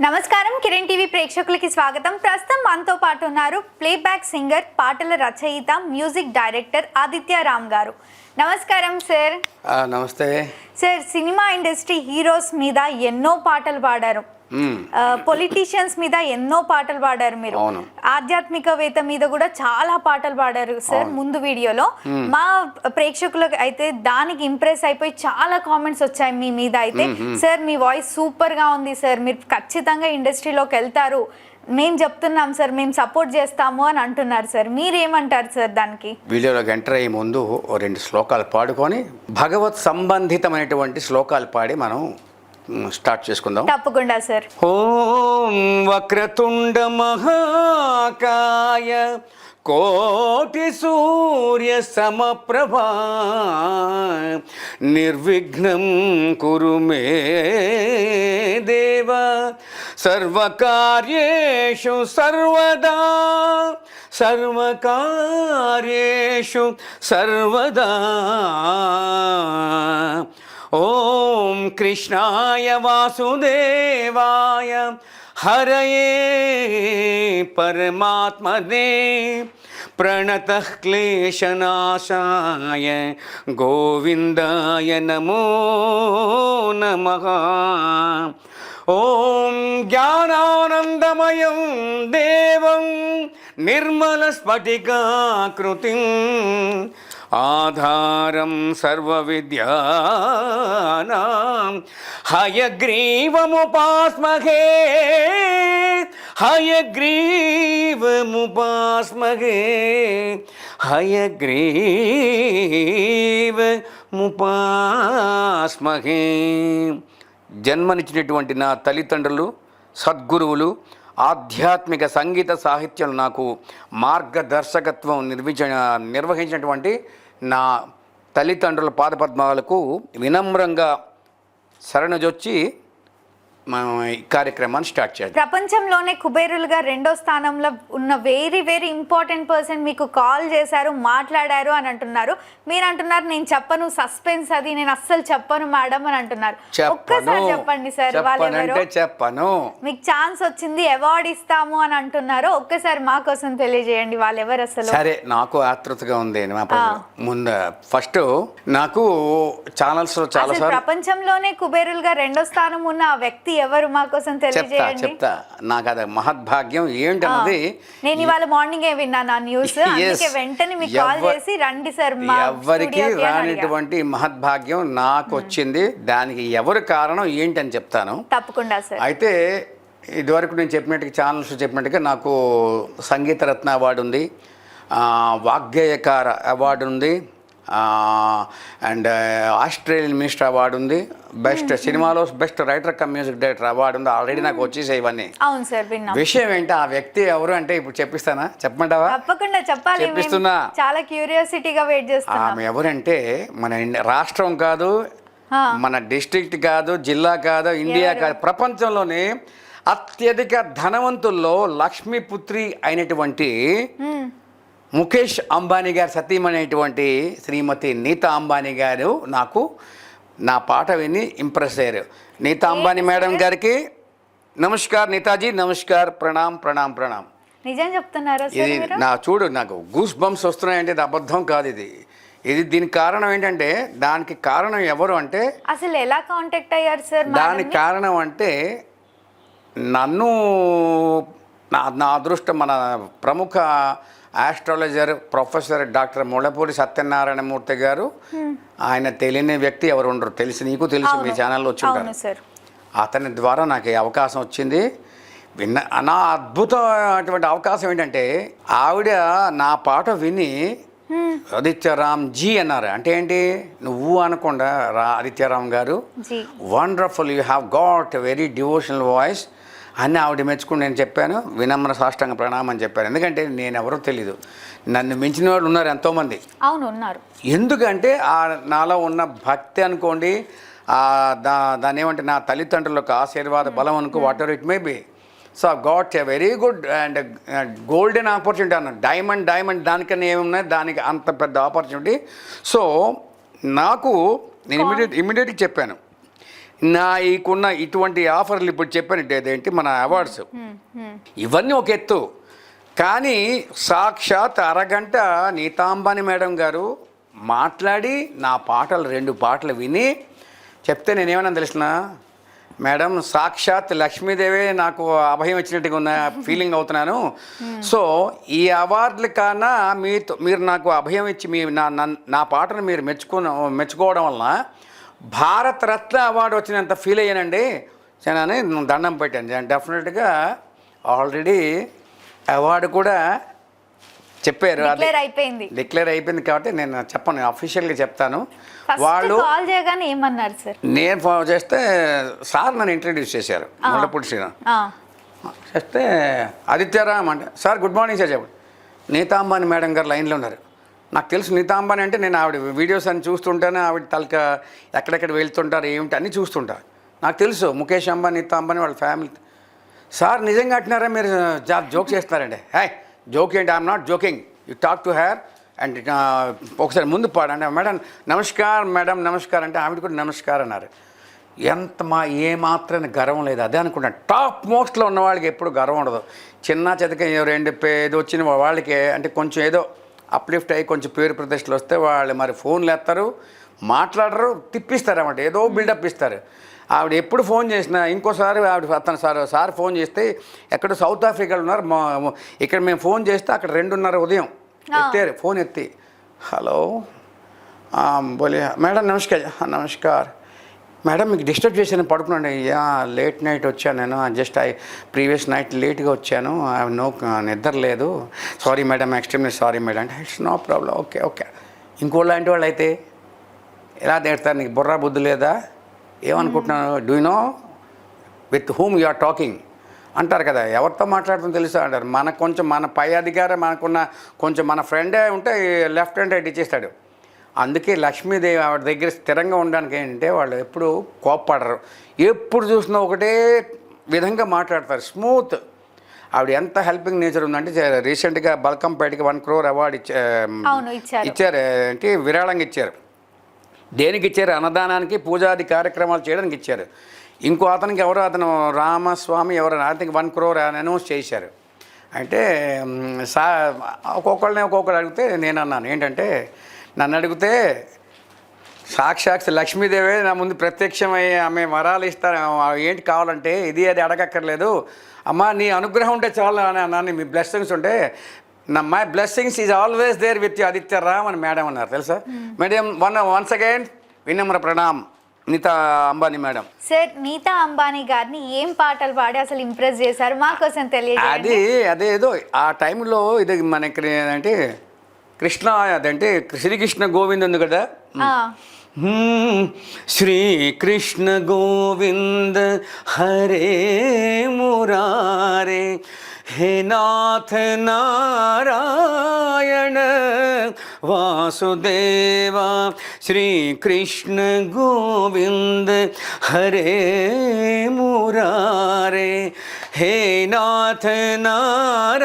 నమస్కారం కిరణ్ టీవీ ప్రేక్షకులకి స్వాగతం. ప్రస్తుతం మనతో పాటు ఉన్నారు ప్లేబ్యాక్ సింగర్ పాటల రచయిత మ్యూజిక్ డైరెక్టర్ ఆదిత్య రామ్ గారు. నమస్కారం సార్. నమస్తే. సార్ సినిమా ఇండస్ట్రీ హీరోస్ మీద ఎన్నో పాటలు పాడారు. పొలిటీషియన్స్ మీద ఎన్నో పాటలు పాడారు మీరు. ఆధ్యాత్మికవేత్త మీద కూడా చాలా పాటలు పాడారు సార్ ముందు వీడియోలో. మా ప్రేక్షకులకు అయితే దానికి ఇంప్రెస్ అయిపోయి చాలా కామెంట్స్ వచ్చాయి మీ మీద అయితే. సార్ మీ వాయిస్ సూపర్గా ఉంది సార్ మీరు ఖచ్చితంగా ఇండస్ట్రీలోకి వెళ్తారు. మేము చెప్తున్నాం సార్ మేము సపోర్ట్ చేస్తాము అని అంటున్నారు సార్ మీరేమంటారు సార్ దానికి? వీడియోలోకి ఎంటర్ అయ్యే ముందు రెండు శ్లోకాలు పాడుకొని భగవత్ సంబంధితమైనటువంటి శ్లోకాలు పాడి మనం స్టార్ట్ చేసుకుందాం. తప్పకుండా సార్ ఓం వక్రతుండ మహాకాయ కోటి సూర్య సమప్రభా నిర్విఘ్నం కురు మే దేవ. సర్వకార్యేషు సర్వదా సర్వకార్యేషు సర్వదా. ॐ कृष्णाय वासुदेवाय हरये परमात्मने प्रणतः क्लेशनाशाय गोविन्दाय नमो नमः ॐ ज्ञानानन्दमयं देवं निर्मलस्फटिकाकृतिं ఆధారం సర్వవిద్యానాం. హయగ్రీవముపాస్మహే హయగ్రీవముపాస్మహే హయగ్రీవముపాస్మహే. జన్మనిచ్చినటువంటి నా తల్లిదండ్రులు సద్గురువులు ఆధ్యాత్మిక సంగీత సాహిత్యం నాకు మార్గదర్శకత్వం నిర్మించ నిర్వహించినటువంటి నా తల్లిదండ్రుల పాదపద్మాలకు వినమ్రంగా శరణజొచ్చి మనం ఈ కార్యక్రమాన్ని స్టార్ట్ చేద్దాం. ప్రపంచంలోనే కుబేరులుగా రెండో స్థానంలో ఉన్న వెరీ వెరీ ఇంపార్టెంట్ పర్సన్ మీకు కాల్ చేశారు మాట్లాడారు అని అంటున్నారు. మీరు అంటున్నారు నేను చెప్పను సస్పెన్స్ అది నేను అస్సలు చెప్పను మేడం అని అంటున్నారు. ఒక్కసారి చెప్పండి సార్ వాళ్ళు చెప్పను. మీకు ఛాన్స్ వచ్చింది అవార్డు ఇస్తాము అని అంటున్నారు. ఒక్కసారి మా కోసం తెలియజేయండి వాళ్ళు ఎవరు అసలు? సరే నాకు ఆతృతగా ఉంది. ముందు. ఫస్ట్ నాకు ఛానల్స్లో చాలా ప్రపంచంలోనే కుబేరులుగా రెండో స్థానం ఉన్న ఆ ఎవరు మా కోసం చెప్తా తెలియజేయండి? చెప్తా. నాకు అది మహద్భాగ్యం. ఏంటన్నది? నేను ఇవాళ మార్నింగ్ ఏ విన్నాను ఆ న్యూస్. అందుకే వెంటనే మీకు కాల్ చేసి రండి సార్ మా ఎవరికి స్టూడియోకి అని. రానిటువంటి మహద్భాగ్యం నాకు వచ్చింది. దానికి ఎవరు కారణం ఏంటని చెప్తాను. తప్పకుండా సార్. అయితే ఇదివరకు నేను చెప్పినట్టుగా ఛానల్స్ చెప్పినట్టుగా నాకు సంగీత రత్న అవార్డు ఉంది. ఆ, వాగ్గేయకార అవార్డు ఉంది. అండ్ ఆస్ట్రేలియన్ మినిస్టర్ అవార్డు ఉంది. బెస్ట్ సినిమాలో best writer cum music director award ఉంది. ఆల్రెడీ నాకు వచ్చేసాయి ఇవన్నీ. అవును సార్ విషయం ఏంటి? ఆ వ్యక్తి ఎవరు అంటే ఇప్పుడు చెప్పిస్తానా? చెప్పమంటావా? తప్పకుండా చెప్పాలి. చెప్పిస్తున్నా. చాలా క్యూరియాసిటీగా వెయిట్ చేస్తున్నాం. ఆమె ఎవరంటే మన రాష్ట్రం కాదు మన డిస్ట్రిక్ట్ కాదు జిల్లా కాదు ఇండియా కాదు ప్రపంచంలోనే అత్యధిక ధనవంతుల్లో లక్ష్మీపుత్రి అయినటువంటి. ముఖేష్ అంబానీ గారి సతీమణైనటువంటి శ్రీమతి నీతా అంబానీ గారు నాకు నా పాట విని ఇంప్రెస్ అయ్యారు. నీతా అంబానీ మేడం గారికి నమస్కార్ నేతాజీ నమస్కార్ ప్రణామ్ ప్రణామ్ ప్రణామ్. నిజం చెప్తున్నారా ఇది నా చూడు నాకు గూస్ బంప్స్ వస్తున్నాయంటే ఇది అబద్ధం కాదు ఇది. ఇది దీనికి కారణం ఏంటంటే దానికి కారణం ఎవరు అంటే అసలు ఎలా కాంటాక్ట్ అయ్యారు సార్ దానికి కారణం అంటే నన్ను నా నా అదృష్టం మన ప్రముఖ astrologer professor doctor Mullapudi Satyanarayanamurthy garu. ఆయన తెలియని వ్యక్తి ఎవరు ఉండరు. తెలిసి నీకు తెలిసి మీ ఛానల్లో వచ్చి అతని ద్వారా నాకు ఈ అవకాశం వచ్చింది. విన్న నా అద్భుతమైనటువంటి అవకాశం ఏంటంటే ఆవిడ నా పాట విని ఆదిత్యరామ్ జీ అన్నారు. అంటే ఏంటి? నువ్వు అనకుండా రా Adityaram garu. Wonderful you have got very devotional voice అని ఆవిడ మెచ్చుకుని నేను చెప్పాను వినమ్ర సాష్టాంగ ప్రణామం అని చెప్పాను ఎందుకంటే నేను ఎవరో తెలీదు. నన్ను మించిన వాళ్ళు ఉన్నారు ఎంతోమంది. అవును ఉన్నారు. ఎందుకంటే ఆ నాలో ఉన్న భక్తి అనుకోండి ఆ దా దాని ఏమంటే నా తల్లిదండ్రుల యొక్క ఆశీర్వాద బలం అనుకో whatever it may be so got a very good and golden opportunity అన్న డైమండ్ డైమండ్ దానికన్నా ఏమున్నాయి? దానికి అంత పెద్ద ఆపర్చునిటీ సో నాకు నేను ఇమీడియట్ ఇమీడియట్గా చెప్పాను. నా ఈకున్న ఇటువంటి ఆఫర్లు ఇప్పుడు చెప్పినట్టు అదేంటి మన అవార్డ్స్. ఇవన్నీ ఒక ఎత్తు. కానీ సాక్షాత్ అరగంట నీతాంబాని మేడం గారు మాట్లాడి నా పాటలు రెండు పాటలు విని చెప్తే నేనేమన్నా తెలిసిన? మేడం సాక్షాత్ లక్ష్మీదేవే నాకు అభయం ఇచ్చినట్టుగా ఉన్న ఫీలింగ్ అవుతున్నాను. సో ఈ అవార్డుల కన్నా మీతో మీరు నాకు అభయం ఇచ్చి మీ నా నన్- నా పాటను మీరు మెచ్చుకున్న మెచ్చుకోవడం వలన భారత రత్న అవార్డు వచ్చినంత ఫీల్ అయ్యానండి. అని దండం పెట్టాను. డెఫినెట్గా ఆల్రెడీ అవార్డు కూడా చెప్పారు. అయిపోయింది. డిక్లేర్ అయిపోయింది కాబట్టి నేను చెప్పను. అఫీషియల్గా చెప్తాను. వాళ్ళు కాల్ చేయగానే ఏమన్నారు సార్ నేను ఫోన్ చేస్తే సార్ నన్ను ఇంట్రడ్యూస్ చేశారు. ముళ్ళపూడి శ్రీరామ్. చేస్తే ఆదిత్యరామ్ అంటే సార్ గుడ్ మార్నింగ్ సార్ చెప్పండి. నీతాంబాని మేడం గారు లైన్లో ఉన్నారు. నాకు తెలుసు నీతాంబాని అంటే నేను ఆవిడ వీడియోస్ అని చూస్తుంటాను ఆవిడ తలక ఎక్కడెక్కడ వెళ్తుంటారు ఏమిటి అన్నీ చూస్తుంటా. నాకు తెలుసు ముఖేష్ అంబానీ నీతా అంబానీ వాళ్ళ ఫ్యామిలీ సార్ నిజంగా అంటున్నారా మీరు? జా జోక్ చేస్తున్నారండి. హాయ్ జోక్ ఏంటి I'm not joking you talk to her and ఒకసారి ముందు పాడండి. మేడం నమస్కారం మేడం నమస్కారం అంటే ఆవిడ కూడా నమస్కారం అన్నారు. ఎంత మా ఏమాత్రం గర్వం లేదు. అదే అనుకుంటాను టాప్ మోస్ట్లో ఉన్న వాళ్ళకి ఎప్పుడు గర్వం ఉండదు. చిన్న చెతక రెండు పే- ఏదో వచ్చిన వాళ్ళకి అంటే కొంచెం ఏదో అప్లిఫ్ట్ అయ్యి కొంచెం పేరు ప్రతిష్టలు వస్తే వాళ్ళు మరి ఫోన్లు ఎత్తారు మాట్లాడరు తిప్పిస్తారు అన్నమాట ఏదో బిల్డప్ ఇస్తారు. ఆవిడ ఎప్పుడు ఫోన్ చేసినా ఇంకోసారి ఆవిడ అతను సార్ సార్ ఫోన్ చేస్తే ఎక్కడ సౌత్ ఆఫ్రికాలో ఉన్నారు మా- ఇక్కడ మేము ఫోన్ చేస్తే అక్కడ రెండున్నర ఉదయం ఎత్తారు ఫోన్ ఎత్తి హలో బోలే మేడం నమస్కార్ "हाँ, నమస్కార్. మేడం మీకు డిస్టర్బ్ చేశాను పడుకున్నాను. యా లేట్ నైట్ వచ్చాను నేను. జస్ట్ ఐ ప్రీవియస్ నైట్ లేట్గా వచ్చాను. ఐ నో నిద్ర లేదు. Sorry madam extremely sorry madam. అంటే it's no problem. Okay okay. ఇంకో లాంటి వాళ్ళు అయితే ఎలా తిడతారు? నీకు బుర్రా బుద్ధి లేదా? ఏమనుకుంటున్నాను do know with whom you are talking అంటారు కదా ఎవరితో మాట్లాడుతుందో తెలుసా అంటారు? మనకు కొంచెం మన పై అధికారం మనకున్న కొంచెం మన ఫ్రెండే ఉంటే లెఫ్ట్ హ్యాండ్ రైట్ ఇచ్చేస్తాడు అందుకే లక్ష్మీదేవి ఆవిడ దగ్గర స్థిరంగా ఉండడానికి ఏంటంటే వాళ్ళు ఎప్పుడు కోప్పడరు. ఎప్పుడు చూసినా ఒకటే విధంగా మాట్లాడతారు. స్మూత్. ఆవిడ ఎంత హెల్పింగ్ నేచర్ ఉందంటే రీసెంట్గా బల్కంపేటకి వన్ క్రోర్ అవార్డు ఇచ్చారు. ఇచ్చారు. అంటే విరాళంగా ఇచ్చారు. దేనికి ఇచ్చారు? అన్నదానానికి పూజాది కార్యక్రమాలు చేయడానికి ఇచ్చారు. ఇంకో అతనికి ఎవరో అతను రామస్వామి ఎవరో అతనికి వన్ క్రోర్ అని అనౌన్స్ చేశారు. అంటే సా ఒక్కొక్కళ్ళని ఒక్కొక్కరు అడిగితే నేను అన్నాను ఏంటంటే నన్ను అడిగితే సాక్షాత్ లక్ష్మీదేవే నా ముందు ప్రత్యక్షమై ఆమె వరాలు ఇస్తారు. ఏంటి కావాలంటే ఇది అది అడగక్కర్లేదు. అమ్మా నీ అనుగ్రహం ఉంటే చాలు అని అన్నాను మీ బ్లెస్సింగ్స్ ఉంటే నా my blessings is always there with Aditya Ram అని మేడం అన్నారు. తెలుసా? మేడం వన్ వన్స్ అగైన్ వినమ్ర ప్రణామ్ నీతా అంబానీ మేడం. సార్ నీతా అంబానీ గారిని ఏం పాటలు పాడి అసలు ఇంప్రెస్ చేశారు? మా కోసం తెలియజేయండి. అది అదేదో ఆ టైంలో ఇది మనకి ఏంటంటే కృష్ణ అదంటే శ్రీకృష్ణ గోవింద్ ఉంది కదా శ్రీకృష్ణ గోవింద హరే మురారే హే నాథ నారాయణ వాసుదేవా శ్రీకృష్ణ ഗോവിന്ദ് హరే మురారే હે નાથ નારાયણ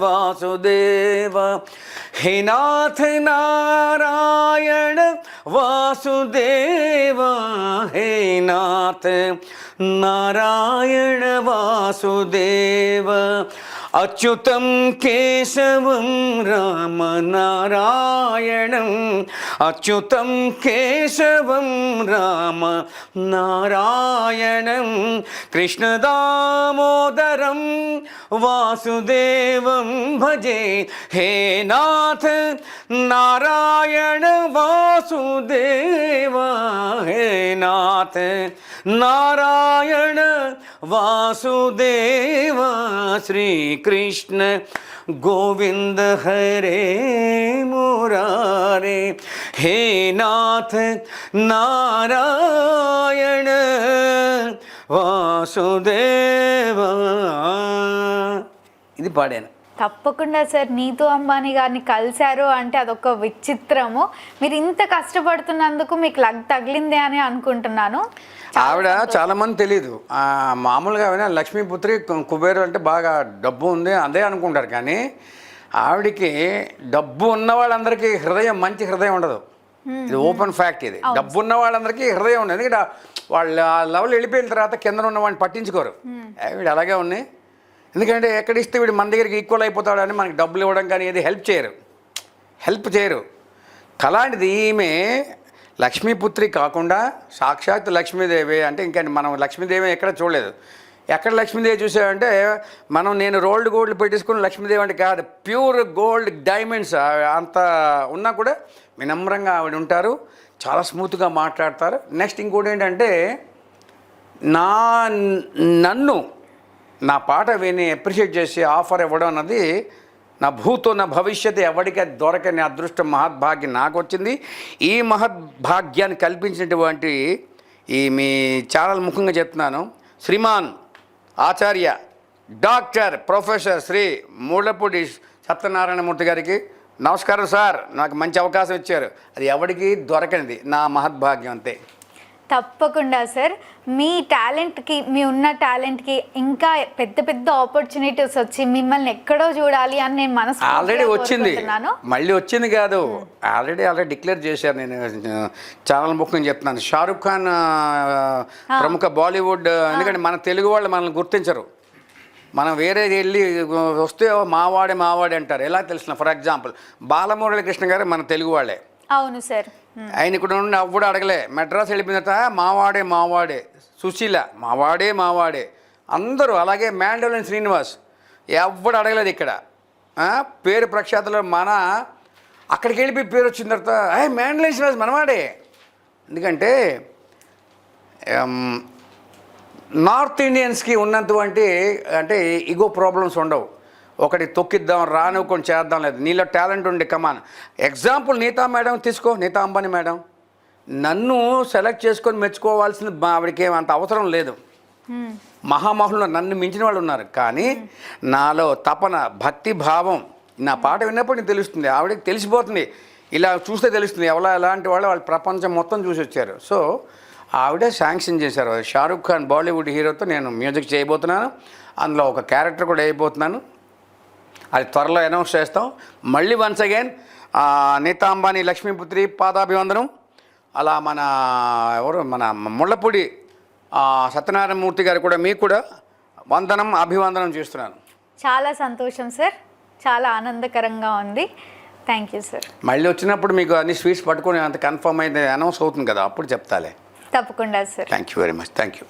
વાસુદેવ હે નાથ નારાયણ વાસુદેવ હે નાથ નારાયણ વાસુદેવ अच्युतं केशवं रामनारायणम्। अच्युतं केशवं राम नारायणं कृष्णदामोदरं वासुदेवं भजे। हे नाथ नारायण वासुदेव। हे नाथ നാരായണ വാസുദേവ ശ്രീകൃഷ്ണ ഗോവിന്ദ ഹരേ മുരാരേ. ഹേ നാഥ നാരായണ വാസുദേവ. ഇത് പാടിയാണ്. తప్పకుండా సార్ నీతూ అంబానీ గారిని కలిశారు అంటే అదొక విచిత్రము. మీరు ఇంత కష్టపడుతున్నందుకు మీకు లగ్ తగిలిందే అని అనుకుంటున్నాను. ఆవిడ చాలా మంది తెలియదు మామూలుగా వినా లక్ష్మీపుత్రి కుబేరు అంటే బాగా డబ్బు ఉంది అదే అనుకుంటారు కానీ ఆవిడకి డబ్బు ఉన్న వాళ్ళందరికీ హృదయం మంచి హృదయం ఉండదు. ఇది ఓపెన్ ఫ్యాక్ట్ ఇది. డబ్బు ఉన్న వాళ్ళందరికీ హృదయం ఉంది ఎందుకంటే వాళ్ళ ఆ లెవెల్ వెళ్ళిపోయిన తర్వాత కింద ఉన్న వాడిని పట్టించుకోరు. ఏ, వీడు అలాగే ఉన్నాయి ఎందుకంటే ఎక్కడ ఇస్తే వీడు మన దగ్గరికి ఈక్వల్ అయిపోతాడని మనకి డబ్బులు ఇవ్వడం కానీ ఏది హెల్ప్ చేయరు. హెల్ప్ చేయరు. కలాంటిది ఈమె లక్ష్మీపుత్రి కాకుండా సాక్షాత్ లక్ష్మీదేవి అంటే ఇంకా మనం లక్ష్మీదేవి ఎక్కడ చూడలేదు. ఎక్కడ లక్ష్మీదేవి చూసామంటే మనం నేను రోల్డ్ గోల్డ్ పెట్టేసుకుని లక్ష్మీదేవి అంటే కాదు ప్యూర్ గోల్డ్ డైమండ్స్ అంత ఉన్నా కూడా వినమ్రంగా ఆవిడ ఉంటారు. చాలా స్మూత్గా మాట్లాడతారు. నెక్స్ట్ ఇంకోటి ఏంటంటే నా నన్ను నా పాట విని అప్రిషియేట్ చేసి ఆఫర్ ఇవ్వడం అన్నది నా భూతో నా భవిష్యత్తు ఎవరికి దొరకని అదృష్టం మహద్భాగ్యం నాకు వచ్చింది ఈ మహద్భాగ్యాన్ని కల్పించినటువంటి ఈ మీ ఛానల్ ముఖంగా చెప్తున్నాను. శ్రీమాన్ ఆచార్య డాక్టర్ ప్రొఫెసర్ శ్రీ మూలపూడి సత్యనారాయణమూర్తి గారికి నమస్కారం సార్. నాకు మంచి అవకాశం ఇచ్చారు. అది ఎవరికి దొరకనిది. నా మహద్భాగ్యం అంతే. తప్పకుండా సార్. మీ టాలెంట్కి మీ ఉన్న టాలెంట్కి ఇంకా పెద్ద పెద్ద ఆపర్చునిటీస్ వచ్చి మిమ్మల్ని ఎక్కడో చూడాలి అని నేను మనసు ఆల్రెడీ వచ్చింది. మళ్ళీ వచ్చింది కాదు. ఆల్రెడీ ఆల్రెడీ డిక్లేర్ చేశారు. నేను ఛానల్ ముఖ్యం చెప్తున్నాను. షారుఖ్ ఖాన్ ప్రముఖ బాలీవుడ్ ఎందుకంటే మన తెలుగు వాళ్ళు మనల్ని గుర్తించరు. మనం వేరే వెళ్ళి వస్తే మావాడే మావాడే అంటారు. ఎలా తెలిసిన ఫర్ ఎగ్జాంపుల్ బాలమురళి కృష్ణ గారు మన తెలుగు వాళ్ళే. అవును సార్. ఆయన ఇక్కడ నుండి అప్పుడు అడగలే. మెడ్రాస్ వెళ్ళిపోయిన తర్వాత మావాడే మావాడే. సుశీల మావాడే మావాడే. అందరూ అలాగే మ్యాండోలిన్ శ్రీనివాస్ ఎవడు అడగలేదు ఇక్కడ. పేరు ప్రఖ్యాతలో మన అక్కడికి వెళ్ళిపోయి పేరు వచ్చిన తర్వాత ఏ మ్యాండోలిన్ శ్రీనివాస్ మనవాడే. ఎందుకంటే నార్త్ ఇండియన్స్కి ఉన్నటువంటి అంటే ఇగో ప్రాబ్లమ్స్ ఉండవు. ఒకటి తొక్కిద్దాం రానివ్వకుండా చేద్దాం లేదు. నీలో టాలెంట్ ఉండే కమాన్ ఎగ్జాంపుల్ నీతా మేడం తీసుకో. నీతా అంబానీ మేడం. నన్ను సెలెక్ట్ చేసుకొని మెచ్చుకోవాల్సిన ఆవిడకి అంత అవసరం లేదు. మహామహులు నన్ను మించిన వాళ్ళు ఉన్నారు. కానీ నాలో తపన భక్తి భావం నా పాట విన్నప్పుడు నీకు తెలుస్తుంది. ఆవిడకి తెలిసిపోతుంది. ఇలా చూస్తే తెలుస్తుంది. ఎవరా ఎలాంటి వాళ్ళు వాళ్ళు ప్రపంచం మొత్తం చూసి వచ్చారు. సో ఆవిడే శాంక్షన్ చేశారు. షారుఖ్ ఖాన్ బాలీవుడ్ హీరోతో నేను మ్యూజిక్ చేయబోతున్నాను. అందులో ఒక క్యారెక్టర్ కూడా వేయబోతున్నాను అది త్వరలో అనౌన్స్ చేస్తాం. మళ్ళీ వన్స్ అగైన్ నీతా అంబానీ లక్ష్మీపుత్రి పాదాభివందనం. అలా మన ఎవరు మన ముళ్ళపూడి ఆ, సత్యనారాయణ మూర్తి గారు కూడా మీకు కూడా వందనం అభివందనం చేస్తున్నాను. చాలా సంతోషం సార్ చాలా ఆనందకరంగా ఉంది. థ్యాంక్ యూ సార్ మళ్ళీ వచ్చినప్పుడు మీకు అన్ని స్వీట్స్ పట్టుకొని అంత కన్ఫర్మ్ అయితే అనౌన్స్ అవుతుంది కదా అప్పుడు చెప్తాలే. తప్పకుండా sir thank you very much thank you